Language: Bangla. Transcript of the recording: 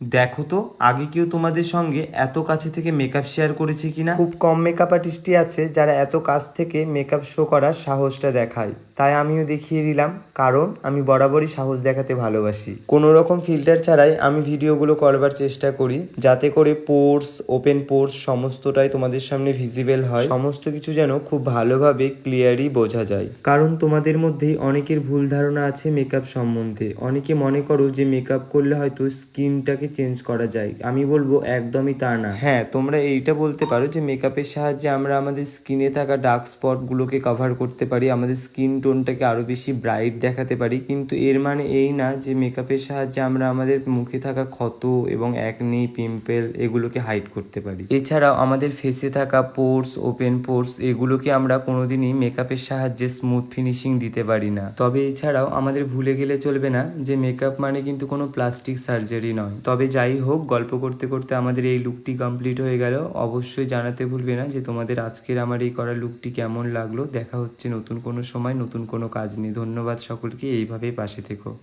দেখো তো, আগে কেউ তোমাদের সঙ্গে এত কাছে থেকে মেকআপ শেয়ার করেছে কিনা? খুব কম মেকআপ আর্টিস্টই আছে যারা এত কাছ থেকে মেকআপ শো করার সাহসটা দেখায়। তাই আমিও দেখিয়ে দিলাম, কারণ আমি বরাবরই সাহস দেখাতে ভালোবাসি। কোনো রকম ফিল্টার ছাড়াই আমি ভিডিওগুলো করবার চেষ্টা করি, যাতে করে পোর্স ওপেন পোর্স সমস্তটাই তোমাদের সামনে ভিজিবল হয়। সমস্ত কিছু যেন খুব ভালোভাবে ক্লিয়ারই বোঝা যায়। কারণ তোমাদের মধ্যেই অনেকের ভুল ধারণা আছে মেকআপ সম্বন্ধে। অনেকে মনে করো যে মেকআপ করলে হয়তো স্কিনটাকে চেঞ্জ করা যায়। আমি বলব একদমই তা না। হ্যাঁ তোমরা এইটা বলতে পারো যে মেকআপের সাহায্যে আমরা আমাদের স্কিনে থাকা ডার্ক স্পটগুলোকে কভার করতে পারি, আমাদের স্কিন টোনটাকে আরও বেশি ব্রাইট দেখাতে পারি। কিন্তু এর মানে এই না যে মেকআপের সাহায্যে আমরা আমাদের মুখে থাকা ক্ষত এবং একনি পিম্পল এগুলোকে হাইড করতে পারি। এছাড়াও আমাদের ফেসে থাকা পোর্স ওপেন পোর্স এগুলোকে আমরা কোনোদিনই মেকআপের সাহায্যে স্মুথ ফিনিশিং দিতে পারি না। তবে এছাড়াও আমাদের ভুলে গেলে চলবে না যে মেকআপ মানে কিন্তু কোনো প্লাস্টিক সার্জারি নয়। তবে যাই হোক, গল্প করতে করতে আমাদের এই লুকটি কমপ্লিট হয়ে গেল। অবশ্যই জানাতে ভুলবে না যে তোমাদের আজকের আমার এই করা লুকটি কেমন লাগল। দেখা হচ্ছে নতুন কোনো সময়, নতুন কোনো কাজ নিয়ে। ধন্যবাদ সকলকে। এইভাবেই পাশে থেকো।